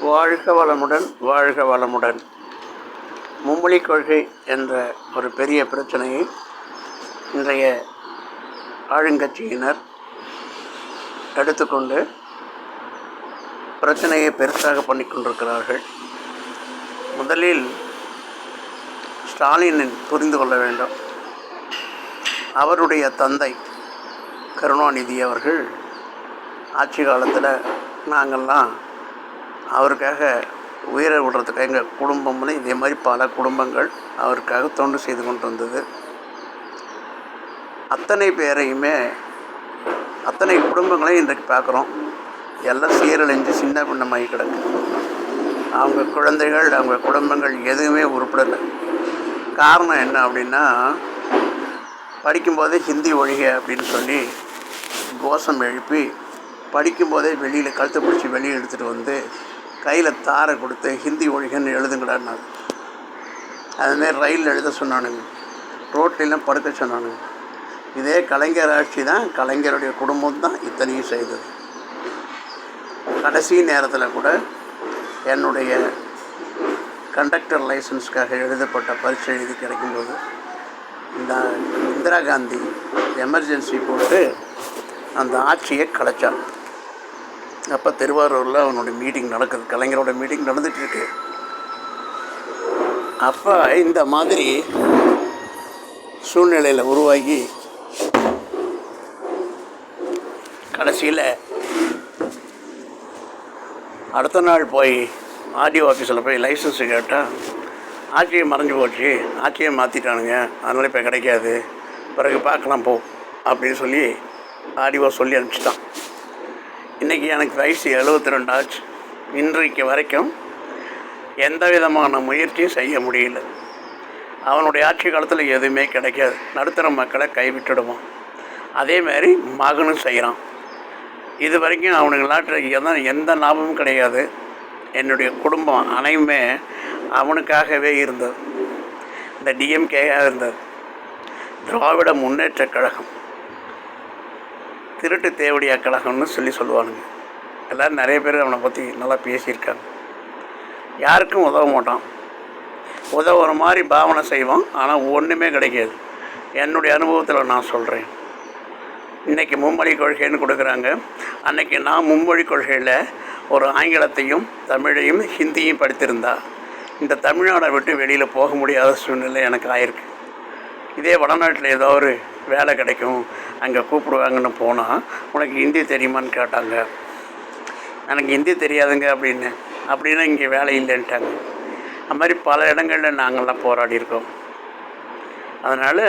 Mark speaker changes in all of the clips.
Speaker 1: வாழ்க வளமுடன் வாழ்க வளமுடன். மும்மொழி கொள்கை என்ற ஒரு பெரிய பிரச்சனையை இன்றைய ஆளுங்கட்சியினர் எடுத்துக்கொண்டு பிரச்சனையை பெருசாக பண்ணி கொண்டிருக்கிறார்கள். முதலில் ஸ்டாலினின் புரிந்து கொள்ள வேண்டும். அவருடைய தந்தை கருணாநிதி அவர்கள் ஆட்சி காலத்தில் நாங்கள்லாம் அவருக்காக உயிரை விடுறதுக்காக எங்கள் குடும்பம்னு இதே மாதிரி பல குடும்பங்கள் அவருக்காக தொண்டு செய்து கொண்டு வந்தது அத்தனை பேரையுமே அத்தனை குடும்பங்களையும் இன்றைக்கு பார்க்குறோம். எல்லாம் சீரழிஞ்சு சின்ன பின்னமாகி கிடக்கு. அவங்க குழந்தைகள் அவங்க குடும்பங்கள் எதுவுமே உருப்படலை. காரணம் என்ன அப்படின்னா படிக்கும்போதே ஹிந்தி ஒழிக அப்படின்னு சொல்லி கோஷம் எழுப்பி படிக்கும்போதே வெளியில் கழுத்தை பிடிச்சி வெளியே எடுத்துகிட்டு வந்து கையில் தாரை கொடுத்து ஹிந்தி ஒழிகன்னு எழுதுங்கடான்னாங்க. அதுமாரி ரயில் எழுத சொன்னானுங்க. ரோட்லலாம் படுக்க சொன்னானுங்க. இதே கலைஞர் ஆட்சி தான் கலைஞருடைய குடும்பம் தான் இத்தனையும் செய்தது. கடைசி நேரத்தில் கூட என்னுடைய கண்டக்டர் லைசன்ஸ்க்காக எழுதப்பட்ட பரீட்சை எழுதி கிடைக்கும்போது இந்த இந்திரா காந்தி எமர்ஜென்சி போட்டு அந்த ஆட்சியை கலைச்சான் அப்போ திருவாரூரில் அவனுடைய மீட்டிங் நடக்குது. கலைஞரோட மீட்டிங் நடந்துகிட்ருக்கு அப்போ இந்த மாதிரி சூழ்நிலையில் உருவாகி கடைசியில் அடுத்த நாள் போய் ஆர்டிஓ ஆஃபீஸில் போய் லைசன்ஸு கேட்டால் ஆட்சியை மறைஞ்சு போச்சு. ஆட்சியை மாற்றிட்டானுங்க அதனால் இப்போ கிடைக்காது. பிறகு பார்க்கலாம் போ அப்படின்னு சொல்லி ஆர்டிஓ சொல்லி அனுப்பிச்சிட்டான். இன்றைக்கி எனக்கு வயசு எழுபத்தி ரெண்டு ஆச்சு. இன்றைக்கு வரைக்கும் எந்த விதமான முயற்சியும் செய்ய முடியல. அவனுடைய ஆட்சி காலத்தில் எதுவுமே கிடைக்காது. நடுத்தர மக்களை கைவிட்டுடுவான். அதேமாரி மகனும் செய்கிறான் இது வரைக்கும் அவனுங்களாட்ட தான் எந்த லாபமும் கிடையாது. என்னுடைய குடும்பம் அனைவுமே அவனுக்காகவே இருந்தது. இந்த டிஎம்கேயாக இருந்தது. திராவிட முன்னேற்ற கழகம். திருட்டு தேவடியா கழகம்னு சொல்லி சொல்லுவானுங்க. எல்லோரும் நிறைய பேர் அவனை பற்றி நல்லா பேசியிருக்காங்க. யாருக்கும் உதவ மாட்டான். உதவுற மாதிரி பாவனை செய்வான் ஆனால் ஒன்றுமே கிடைக்காது. என்னுடைய அனுபவத்தில் நான் சொல்கிறேன் இன்றைக்கி மும்மொழி கொள்கைன்னு கொடுக்குறாங்க. அன்றைக்கி நான் மும்மொழி கொள்கையில் ஒரு ஆங்கிலத்தையும் தமிழையும் ஹிந்தியும் படித்திருந்தா இந்த தமிழ்நாடை விட்டு வெளியில் போக முடியாத சூழ்நிலை எனக்கு ஆயிருக்கு. இதே வடநாட்டில் ஏதோ ஒரு வேலை கிடைக்கும் அங்கே கூப்பிடுவாங்கன்னு போனால் உனக்கு ஹிந்தி தெரியுமான்னு கேட்டாங்க. எனக்கு ஹிந்தி தெரியாதுங்க அப்படின்னு. அப்படின்னா இங்கே வேலை இல்லைன்ட்டாங்க. அது மாதிரி பல இடங்களில் நாங்கள்லாம் போராடி இருக்கோம். அதனால்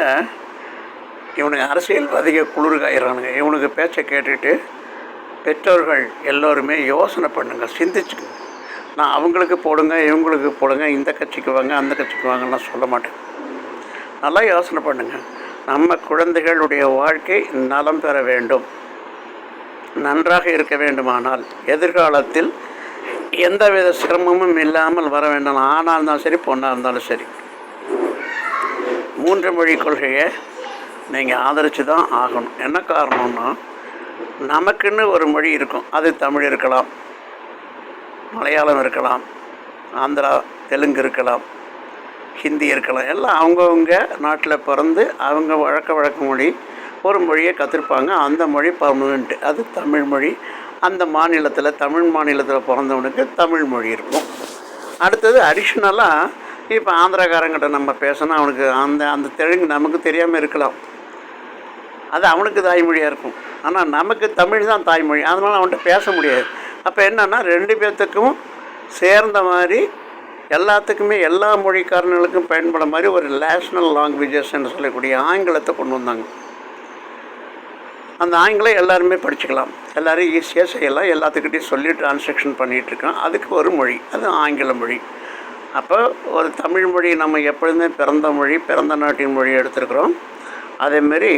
Speaker 1: இவனுக்கு அரசியல்வாதிக குளிர்காயிறானுங்க. இவனுக்கு பேச்சை கேட்டுட்டு பெற்றோர்கள் எல்லோருமே யோசனை பண்ணுங்க சிந்திச்சுக்கோங்க. நான் அவங்களுக்கு போடுங்க இவங்களுக்கு போடுங்க இந்த கட்சிக்கு வாங்க அந்த கட்சிக்கு வாங்கலாம் சொல்ல மாட்டேன். நல்லா யோசனை பண்ணுங்கள் நம்ம குழந்தைகளுடைய வாழ்க்கை நலம் பெற வேண்டும். நன்றாக இருக்க வேண்டுமானால் எதிர்காலத்தில் எந்தவித சிரமமும் இல்லாமல் வர வேண்டும். ஆணாக இருந்தாலும் சரி பொண்ணாக இருந்தாலும் சரி. மூன்று மொழி கொள்கையை நீங்கள் ஆதரித்து தான் ஆகணும். என்ன காரணம்னா நமக்குன்னு ஒரு மொழி இருக்கும். அது தமிழ் இருக்கலாம் மலையாளம் இருக்கலாம் ஆந்திரா தெலுங்கு இருக்கலாம். ஹிந்தி இருக்கலாம். எல்லாம் அவங்கவுங்க நாட்டில் பிறந்து அவங்க வழக்க வழக்க மொழி ஒரு மொழியை கற்றுருப்பாங்க அந்த மொழி பர்மனெண்ட் அது தமிழ் மொழி. அந்த மாநிலத்தில் தமிழ் மாநிலத்தில் பிறந்தவனுக்கு தமிழ் மொழி இருக்கும். அடுத்தது அடிஷ்னலாக இப்போ ஆந்திராக்காரங்கிட்ட நம்ம பேசினா அவனுக்கு அந்த அந்த தெலுங்கு நமக்கு தெரியாமல் இருக்கலாம். அது அவனுக்கு தாய்மொழியாக இருக்கும். ஆனால் நமக்கு தமிழ் தான் தாய்மொழி. அதனால் அவன்கிட்ட பேச முடியாது. அப்போ என்னென்னா ரெண்டு பேர்த்துக்கும் சேர்ந்த மாதிரி எல்லாத்துக்குமே எல்லா மொழிக்காரர்களுக்கும் பயன்பட மாதிரி ஒரு நேஷ்னல் லாங்குவேஜஸ்ன்னு சொல்லக்கூடிய ஆங்கிலத்தை கொண்டு வந்தாங்க. அந்த ஆங்கிலம் எல்லாருமே படிச்சுக்கலாம். எல்லோரும் ஈஸியாக செய்யலாம். எல்லாத்துக்கிட்டையும் சொல்லி டிரான்ஸ்லேஷன் பண்ணிகிட்ருக்கோம் அதுக்கு ஒரு மொழி. அது ஆங்கில மொழி. அப்போ ஒரு தமிழ் மொழி நம்ம எப்பொழுதுமே பிறந்த மொழி பிறந்த நாட்டின் மொழி எடுத்துருக்குறோம். அதேமாரி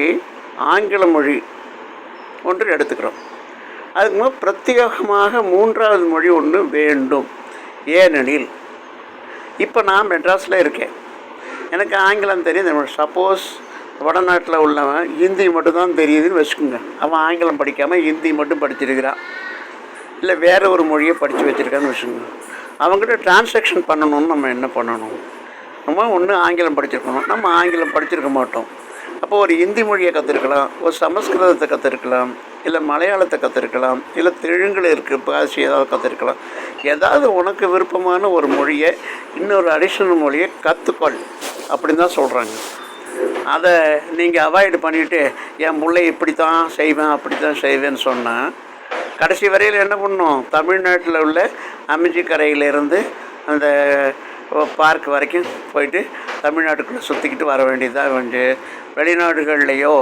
Speaker 1: ஆங்கில மொழி ஒன்று எடுத்துக்கிறோம். அதுக்கு மேலே பிரத்யேகமாக மூன்றாவது மொழி ஒன்று வேண்டும். ஏனெனில் இப்போ நான் மெட்ராஸில் இருக்கேன். எனக்கு ஆங்கிலம் தெரியும் சப்போஸ் வடநாட்டில் உள்ளவன் ஹிந்தி மட்டும்தான் தெரியுதுன்னு வச்சுக்கோங்க. அவன் ஆங்கிலம் படிக்காமல் ஹிந்தி மட்டும் படிச்சிருக்கிறான் இல்லை வேறு ஒரு மொழியை படித்து வச்சுருக்கான்னு வச்சுக்கோங்க. அவங்ககிட்ட டிரான்சாக்ஷன் பண்ணணும்னு நம்ம என்ன பண்ணணும்? நம்ம ஒன்று ஆங்கிலம் படிச்சிருக்கணும். நம்ம ஆங்கிலம் படிச்சிருக்க மாட்டோம். அப்போ ஒரு ஹிந்தி மொழியை கற்றுருக்கலாம் ஒரு சமஸ்கிருதத்தை கற்றுருக்கலாம் இல்லை மலையாளத்தை கற்றுருக்கலாம் இல்லை தெலுங்கில் இருக்க பாஷை ஏதாவது கற்றுருக்கலாம் ஏதாவது உனக்கு விருப்பமான ஒரு மொழியை இன்னொரு அடிஷனல் மொழியை கற்றுக்கொள் அப்படின்னு தான் சொல்கிறாங்க அதை நீங்கள் அவாய்டு பண்ணிவிட்டு என் முல்லை இப்படி தான் செய்வேன் அப்படி தான் செய்வேன்னு சொன்னால் கடைசி வரையில் என்ன பண்ணும்? தமிழ்நாட்டில் உள்ள அமைச்சிக்கரையிலேருந்து அந்த பார்க் வரைக்கும் போயிட்டு தமிழ்நாட்டுக்குள்ளே சுற்றிக்கிட்டு வர வேண்டியதாக வந்து வெளிநாடுகள்லேயோ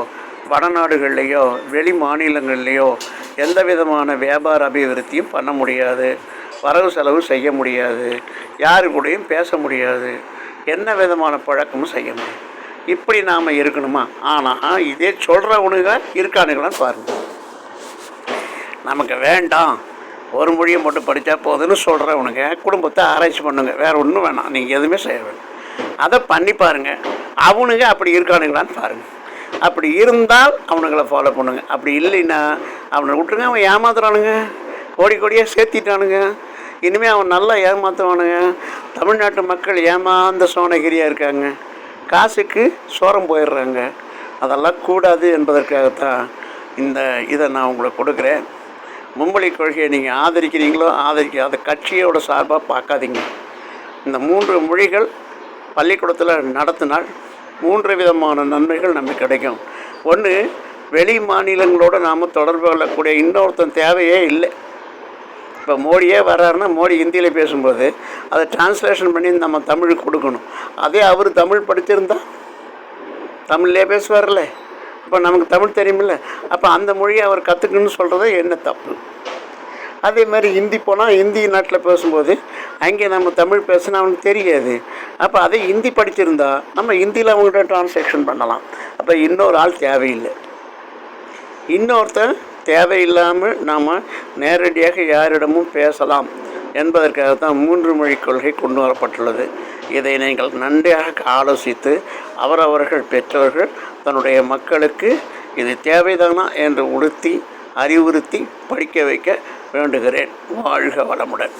Speaker 1: வடநாடுகள்லேயோ வெளி மாநிலங்கள்லேயோ எந்த விதமான வியாபார அபிவிருத்தியும் பண்ண முடியாது. வரவு செலவு செய்ய முடியாது. யாரு கூடயும் பேச முடியாது. என்ன விதமான பழக்கமும் செய்ய முடியாது. இப்படி நாம் இருக்கணுமா? ஆனால் இதே சொல்கிறவனுங்க இருக்கானுங்களான்னு பாருங்கள் நமக்கு வேண்டாம். ஒரு மொழியை மட்டும் படித்தா போதும்னு சொல்கிறவனுங்க குடும்பத்தை ஆராய்ச்சி பண்ணுங்க. வேறு ஒன்றும் வேணாம். நீங்கள் எதுவுமே செய்ய வேண்டாம் அதை பண்ணி பாருங்கள் அவனுங்க அப்படி இருக்கானுங்களான்னு பாருங்கள் அப்படி இருந்தால் அவனுங்களை ஃபாலோ பண்ணுங்க. அப்படி இல்லைன்னா அவனை விட்டுருங்க. அவன் ஏமாத்துறானுங்க. கோடி கோடியாக சேர்த்திட்டானுங்க. இனிமேல் அவன் நல்லா ஏமாத்துவானுங்க. தமிழ்நாட்டு மக்கள் ஏமாந்த சோனகிரியாக இருக்காங்க. காசுக்கு சோரம் போயிடுறாங்க. அதெல்லாம் கூடாது என்பதற்காகத்தான் இந்த இதை நான் உங்களுக்கு கொடுக்குறேன். மும்மொழி கொள்கையை நீங்கள் ஆதரிக்கிறீங்களோ ஆதரிக்காத கட்சியோட சார்பாக பார்க்காதீங்க. இந்த மூன்று மொழிகள் பள்ளிக்கூடத்தில் நடத்தினால் மூன்று விதமான நன்மைகள் நமக்கு கிடைக்கும். ஒன்று வெளி மாநிலங்களோடு நாம் தொடர்பு கொள்ளக்கூடிய இன்னொருத்தன் தேவையே இல்லை. இப்போ மோடியே வர்றாருன்னா மோடி ஹிந்தியில் பேசும்போது அதை டிரான்ஸ்லேஷன் பண்ணி நம்ம தமிழுக்கு கொடுக்கணும். அதே அவர் தமிழ் படித்திருந்தா தமிழ்லே பேசுவார்ல. அப்போ நமக்கு தமிழ் தெரியுமில்ல. அப்போ அந்த மொழியை அவர் கற்றுக்கணும்னு சொல்கிறது என்ன தப்பு? அதே மாதிரி ஹிந்தி போனால் ஹிந்தி நாட்டில் பேசும்போது அங்கே நம்ம தமிழ் பேசினா அவனுக்கு தெரியாது. அப்போ அதே ஹிந்தி படிச்சிருந்தா நம்ம ஹிந்தியில் அவங்கள்ட்ட டிரான்சாக்ஷன் பண்ணலாம். அப்போ இன்னொரு ஆள் தேவையில்லை. இன்னொருத்தன் தேவையில்லாமல் நாம் நேரடியாக யாரிடமும் பேசலாம் என்பதற்காக தான் மூன்று மொழி கொள்கை கொண்டு வரப்பட்டுள்ளது. இதை நீங்கள் நன்றாக ஆலோசித்து அவரவர்கள் பெற்றவர்கள் தன்னுடைய மக்களுக்கு இது தேவைதானா என்று உடுத்தி அறிவுறுத்தி படிக்க வைக்க வேண்டுகிறேன். வாழ்க வளமுடன்.